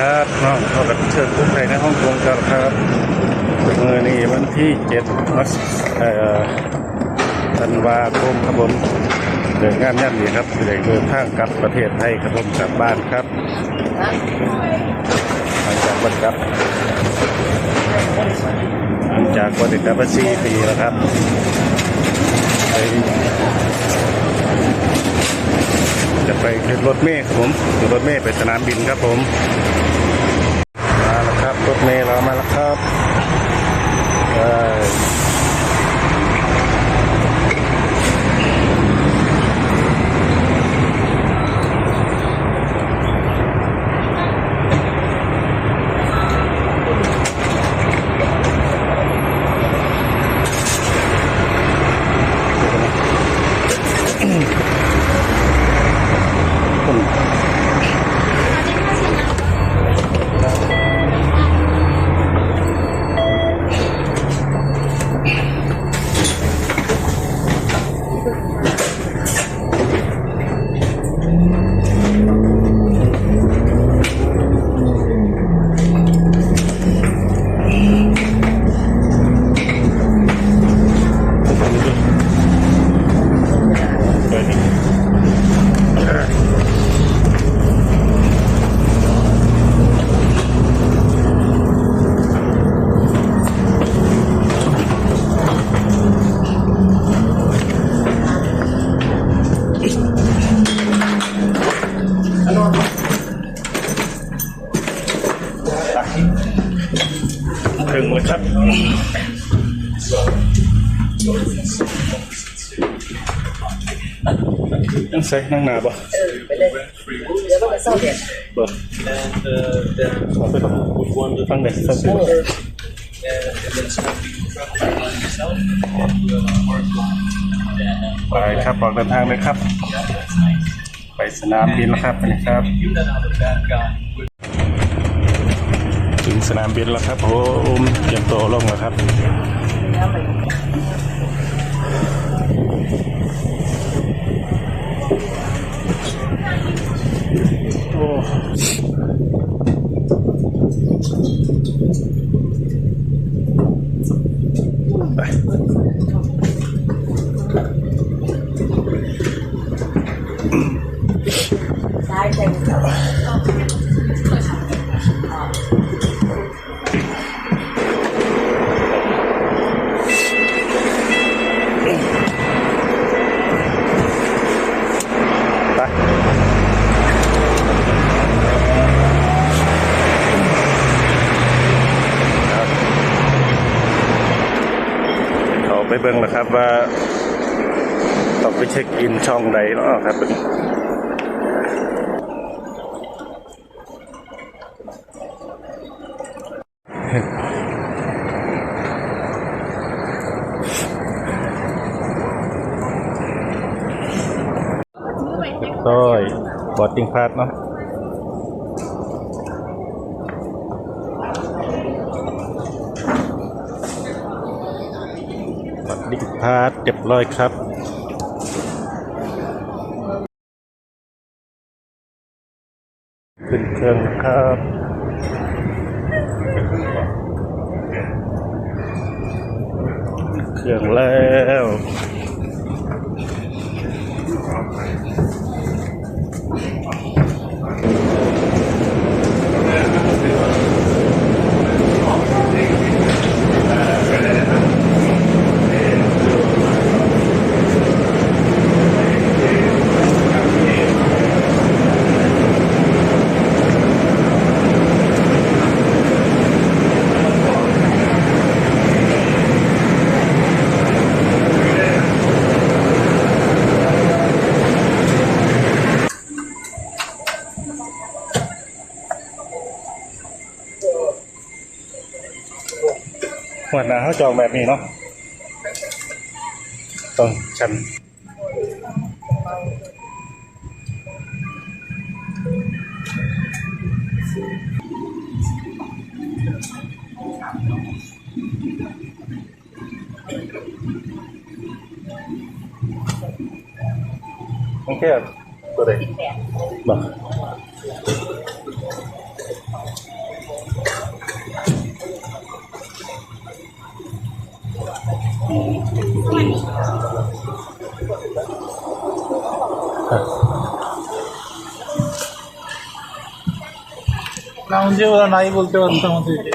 ครับน้องเขากับเชิญผู้ไทยในฮ่องกงกันครับเมื่อนี้วันที่เจ็ดมัสเอ่อธันวาคมครับผมเดินงานย่ำดีครับเดินเดินทางกลับประเทศไทยครับผมกลับบ้านครับหลังจากวันกลับหลังจากวันเด็กกลับมาสี่ปีแล้วครับจะไปขึ้นรถเมล์ครับผมรถเมล์ไปสนามบินครับผม รถเมล์เรามาแล้วครับ ถึงแล้วครับยังใส่นั่งหนาบ่ไปเลยเดี๋ยวมันจะเศร้าเด็ดบ่ and uh, then ขอไปฟัง would want to ฟังเด็กสักทีไปครับออกเดินทางเลยครับ ไปสนามบินแล้วครับนี่ครับ สนามบินแล้วครับผมเตรียมตัวลงแล้วครับโอ้ เขาไปเบิ่งแล้วครับว่าต้องไปเช็คอินช่องใดเนาะครับต้อยบอดดิ้งพาสเนาะบอดดิ้ง พาสเรียบร้อยครับขึ้นเครื่องนะครับเครื่องแล้ว หัวหน้าเขาจองแบบนี้เนาะต้องชันโอเคตัวใดแปดบอก লাউঞ্জে ওরা নাই বলতে পারছে আমাদেরকে